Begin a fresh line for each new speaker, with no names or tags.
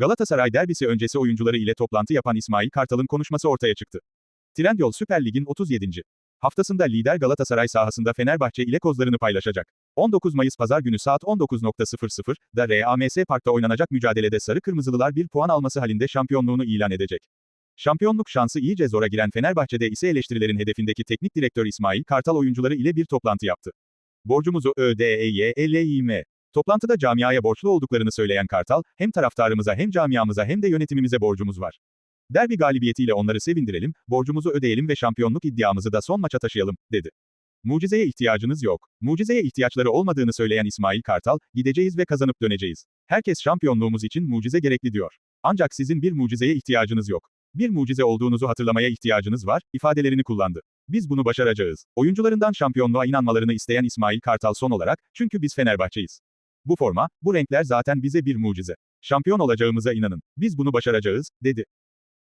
Galatasaray derbisi öncesi oyuncuları ile toplantı yapan İsmail Kartal'ın konuşması ortaya çıktı. Trendyol Süper Lig'in 37. haftasında lider Galatasaray sahasında Fenerbahçe ile kozlarını paylaşacak. 19 Mayıs Pazar günü saat 19.00'da RAMS Park'ta oynanacak mücadelede Sarı Kırmızılılar bir puan alması halinde şampiyonluğunu ilan edecek. Şampiyonluk şansı iyice zora giren Fenerbahçe'de ise eleştirilerin hedefindeki teknik direktör İsmail Kartal oyuncuları ile bir toplantı yaptı. Borcumuzu ÖDEYELİM. Toplantıda camiaya borçlu olduklarını söyleyen Kartal, hem taraftarımıza hem camiamıza hem de yönetimimize borcumuz var. Derbi galibiyetiyle onları sevindirelim, borcumuzu ödeyelim ve şampiyonluk iddiamızı da son maça taşıyalım, dedi. Mucizeye ihtiyacınız yok. Mucizeye ihtiyaçları olmadığını söyleyen İsmail Kartal, gideceğiz ve kazanıp döneceğiz. Herkes şampiyonluğumuz için mucize gerekli diyor. Ancak sizin bir mucizeye ihtiyacınız yok. Bir mucize olduğunuzu hatırlamaya ihtiyacınız var, ifadelerini kullandı. Biz bunu başaracağız. Oyuncularından şampiyonluğa inanmalarını isteyen İsmail Kartal son olarak, çünkü biz Fenerbahçeyiz. Bu forma, bu renkler zaten bize bir mucize. Şampiyon olacağımıza inanın. Biz bunu başaracağız, dedi.